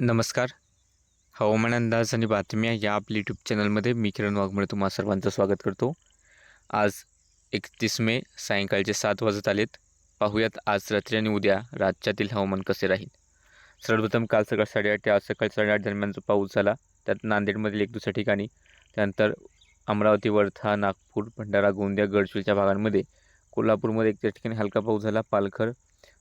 नमस्कार. हवामान अंदाज आणि बातम्या या आपल्या यूट्यूब चॅनलमध्ये मी किरण वाघमळे तुम्हा सर्वांचं स्वागत करतो. आज एकतीस मे सायंकाळचे सात वाजत आलेत. पाहूयात आज रात्री आणि उद्या राज्यातील हवामान कसे राहील. सर्वप्रथम काल सकाळ साडेआठ ते आज सकाळी साडेआठ दरम्यानचा पाऊस झाला त्यात नांदेडमधील एक दुसऱ्या ठिकाणी त्यानंतर अमरावती वर्धा नागपूर भंडारा गोंदिया गडचिरोलीच्या भागांमध्ये कोल्हापूरमध्ये एक त्या ठिकाणी हलका पाऊस झाला पालघर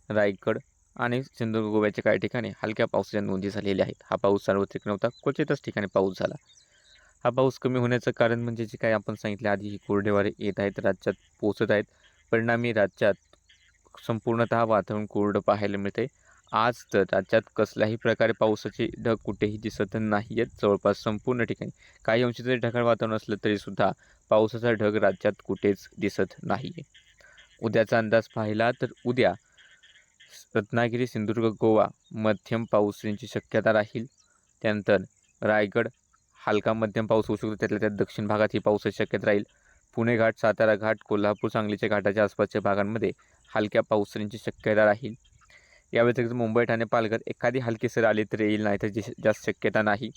रायगड आणि सिंधुदुर्ग गोव्याच्या काही ठिकाणी हलक्या पावसाच्या नोंदी झालेल्या आहेत. हा पाऊस सार्वत्रिक नव्हता क्वचितच ठिकाणी पाऊस झाला. हा पाऊस कमी होण्याचं कारण म्हणजे जे काही आपण सांगितले आधी ही कोरडेवारे येत आहेत राज्यात पोचत आहेत. परिणामी राज्यात संपूर्णतः वातावरण कोरडं पाहायला मिळते आज तर राज्यात कसल्याही प्रकारे पावसाचे ढग कुठेही दिसत नाही आहेत. जवळपास संपूर्ण ठिकाणी काही अंशी जरी ढगाळ वातावरण असलं तरीसुद्धा पावसाचा ढग राज्यात कुठेच दिसत नाही आहे उद्याचा अंदाज पाहिला तर उद्या रत्नागिरी सिंधुदुर्ग गोवा मध्यम पावसाची शक्यता राहील. त्यानंतर रायगड हलका मध्यम पाऊस होऊ शकतो. त्यातल्या त्यात दक्षिण भागात ही पावसाची शक्यता राहील. पुणे घाट सातारा घाट कोल्हापूर सांगलीच्या घाटाच्या आसपासच्या भागांमध्ये हलक्या पावसाची शक्यता राहील. या व्यतिरिक्त मुंबई ठाणे पालघर एखादी हलकी सर आली तर येईल नाही तर जी जास्त शक्यता नाही.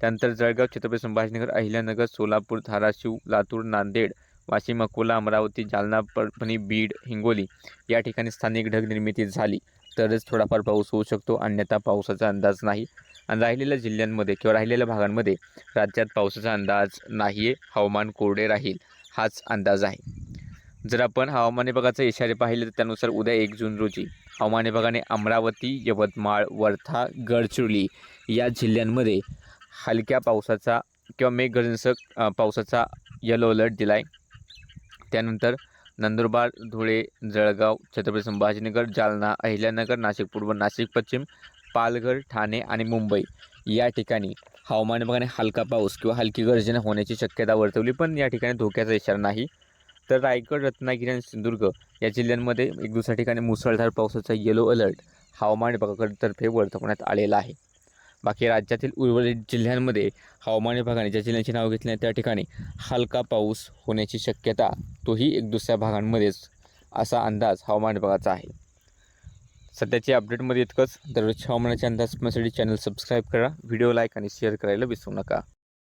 त्यानंतर जळगाव छत्रपती संभाजीनगर अहिल्यानगर सोलापूर धाराशिव लातूर नांदेड वाशिम अकोला अमरावती जालना परभणी बीड हिंगोली या ठिकाणी स्थानिक ढग निर्मिती झाली. तरच थोडाफार पाऊस होऊ शकतो अन्यथा पावसाचा अंदाज नाही. आणि राहिलेल्या जिल्ह्यांमध्ये किंवा राहिलेल्या भागांमध्ये राज्यात पावसाचा अंदाज नाही आहे हवामान कोरडे राहील हाच अंदाज आहे. जर आपण हवामान विभागाचे इशारे पाहिले तर त्यानुसार उद्या एक जून रोजी हवामान विभागाने अमरावती यवतमाळ वर्धा गडचिरोली या जिल्ह्यांमध्ये हलक्या पावसाचा किंवा मेघगर्जनसह पावसाचा येलो अलर्ट दिला आहे त्यानंतर नंदुरबार धुळे जळगाव छत्रपती संभाजीनगर जालना अहिल्यानगर नाशिक पूर्व नाशिक पश्चिम पालघर ठाणे आणि मुंबई या ठिकाणी हवामान विभागाने हलका पाऊस किंवा हलकी गर्जना होण्याची शक्यता वर्तवली पण या ठिकाणी धोक्याचा इशारा नाही. तर रायगड रत्नागिरी आणि सिंधुदुर्ग या जिल्ह्यांमध्ये एक दुसऱ्या ठिकाणी मुसळधार पावसाचा येलो अलर्ट हवामान विभागाकडतर्फे वर्तवण्यात आलेला आहे. बाकी राज्यातील उर्वरित जिल्ह्यांमध्ये हवामान विभागाने ज्या जिल्ह्यांची नाव घेतली त्या ठिकाणी हलका पाऊस होण्याची शक्यता तोही एक दुसऱ्या भागांमध्येच असा अंदाज हवामान विभागाचा आहे. सध्याच्या अपडेटमध्ये इतकंच. दररोजच्या हवामानाचे अंदाज पाहण्यासाठी चॅनल सबस्क्राईब करा. व्हिडिओ लाईक आणि शेअर करायला विसरू नका.